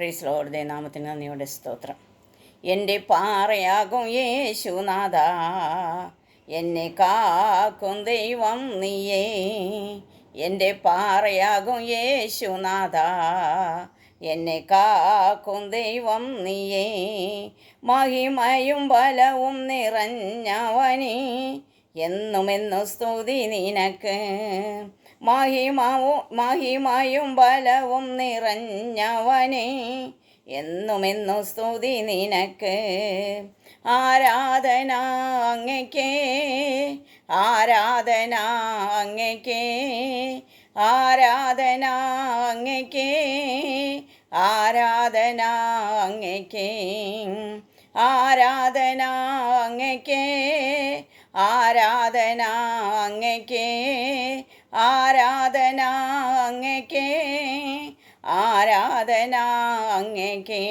പ്രീസ് ലോർദേ നാമത്തിന് നന്ദിയുടെ സ്തോത്രം. എന്റെ പാറയാകും യേശുനാഥ എന്നെ കാക്കും ദൈവം നീയേ. എന്റെ പാറയാകും യേശുനാഥ എന്നെ കാക്കും ദൈവം നീയേ. മഹിമയും ബലവും നിറഞ്ഞവനേ എന്നുമെന്നു സ്തുതി നിനക്ക്. മഹിമവും മഹിമയും ബലവും നിറഞ്ഞവനെ എന്നുമെന്നു സ്തുതി നിനക്ക്. ആരാധന അങ്ങയ്ക്ക് ആരാധന അങ്ങയ്ക്ക് ആരാധന അങ്ങയ്ക്ക് ആരാധന അങ്ങയ്ക്ക് ആരാധന അങ്ങയ്ക്ക് ആരാധന അങ്ങയ്ക്ക് ആരാധന അങ്ങേക്കേ ആരാധന അങ്ങേക്കേ.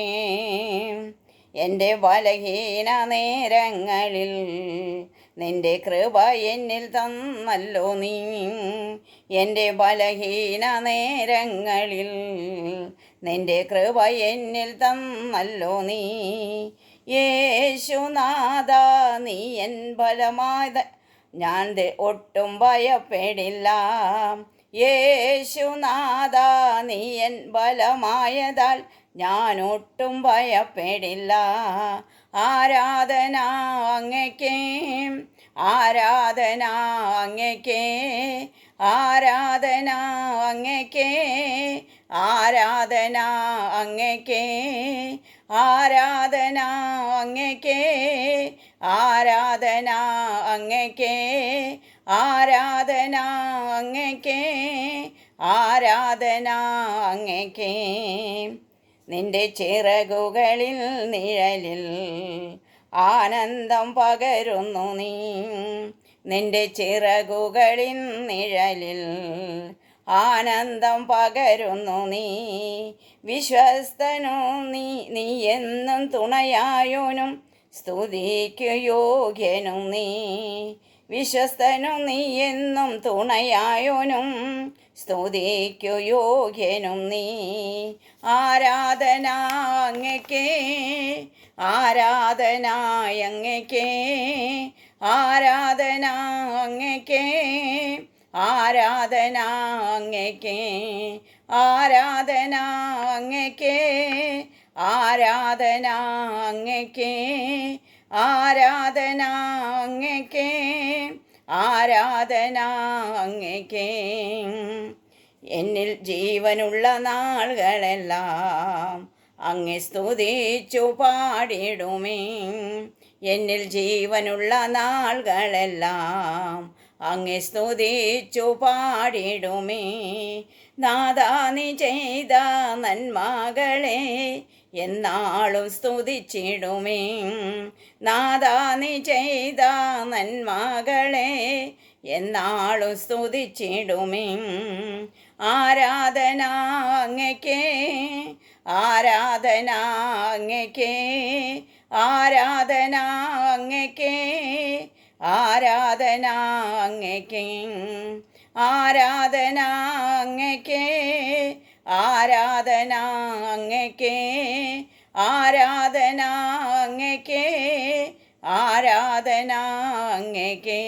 എന്റെ ബലഹീന നേരങ്ങളിൽ നിന്റെ കൃപ എന്നിൽ തന്നല്ലോ നീ. എന്റെ ബലഹീന നേരങ്ങളിൽ നിന്റെ കൃപ എന്നിൽ തന്നല്ലോ നീ. യേശുനാഥ നീ എൻ ബലമായ ഞാൻ ഒട്ടും ഭയപ്പെടില്ല. യേശുനാഥ നീ എൻ ബലമായതാൽ ഞാൻ ഒട്ടും ഭയപ്പെടില്ല. ആരാധന അങ്ങയ്ക്ക് ആരാധന അങ്ങയ്ക്കേ ആരാധന അങ്ങയ്ക്കേ ആരാധന അങ്ങയ്ക്കേ ആരാധന അങ്ങയ്ക്ക് ആരാധന അങ്ങയ്ക്ക് ആരാധന അങ്ങയ്ക്ക് ആരാധന അങ്ങയ്ക്ക് നിന്റെ ചിറകുകളിൽ നിഴലിൽ ആനന്ദം പകരുന്നു നീ. നിന്റെ ചിറകുകളിൽ നിഴലിൽ ആനന്ദം പകരുന്നു നീ. വിശ്വസ്തനോ നീ നീ എന്നും തുണയായോനും സ്തുതിക്കു യോഗ്യനും നീ വിശ്വസ്തനും നീ എന്നും തുണയായോനും സ്തുതിക്കു യോഗ്യനും നീ. ആരാധന അങ്ങയ്ക്ക് ആരാധന അങ്ങയ്ക്ക് ആരാധന ആരാധന അങ്ങയ്ക്ക് ആരാധന അങ്ങയ്ക്ക് ആരാധന അങ്ങയ്ക്ക് എന്നിൽ ജീവനുള്ള നാളുകളെല്ലാം അങ്ങെ സ്തുതിച്ചു പാടിടുമേ. എന്നിൽ ജീവനുള്ള നാളുകളെല്ലാം അങ്ങെ സ്തുതിച്ചു പാടിടുമേ. നാദാ നീ ചെയ്ത നന്മകളെ എന്നാളും സ്തുതിച്ചിടുമേ. നാദാ നീ ചെയ്ത നന്മകളെ എന്നാളും സ്തുതിച്ചിടുമേ. ആരാധന അങ്ങയ്ക്ക് ആരാധന അങ്ങയ്ക്ക് ആരാധന അങ്ങയ്ക്ക് ആരാധന അങ്ങയ്ക്ക് ആരാധന അങ്ങയ്ക്ക് ആരാധന അങ്ങേക്കേ ആരാധന അങ്ങേക്കേ ആരാധന അങ്ങയ്ക്ക്